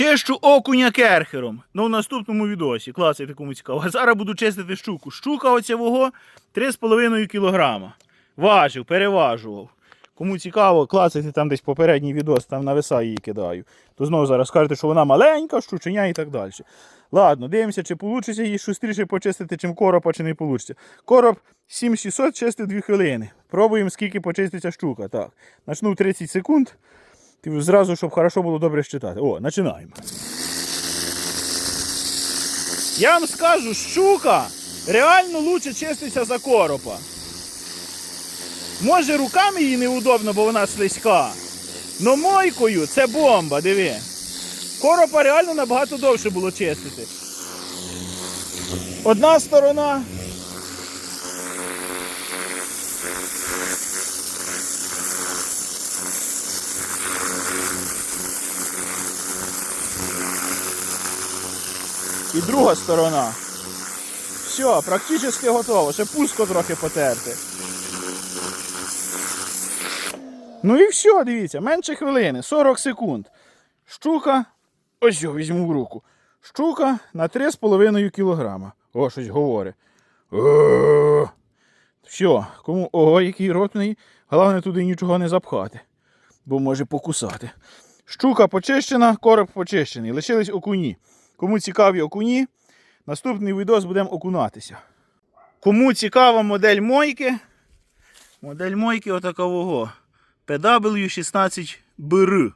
Чищу окуня керхером. Ну, в наступному відосі. Класити кому цікаво. А зараз буду чистити щуку. Щука оцявого 3,5 кг. Важив, переважував. Кому цікаво, клацайте там десь попередній відос, там на веса її кидаю. То знову зараз скажете, що вона маленька, щученя і так далі. Ладно, дивимося, чи вийде її шустріше почистити, чим коропа, чи не вийде. Короб 7600 чистив 2 хвилини. Пробуємо, скільки почиститься щука. Так. Начну 30 секунд. Ти зразу, щоб хорошо було добре считати. О, починаємо. Я вам скажу, щука реально лучше чиститься за коропа. Може руками їй неудобно, бо вона слизька. Но мойкою це бомба, диви. Коропа реально набагато довше було чистити. Одна сторона. І друга сторона. Все, практично готово. Ще пуско трохи потерти. Ну і все, дивіться, менше хвилини, 40 секунд. Щука, ось його візьму в руку. Щука на 3,5 кг. О, щось говорить. Все, кому ого, який рот в неї, головне туди нічого не запхати, бо може покусати. Щука почищена, короб почищений. Лишились окуні. Кому цікаві окуні, наступний відос будемо окунатися. Кому цікава модель мойки, модель мойки отакового. PW16BR.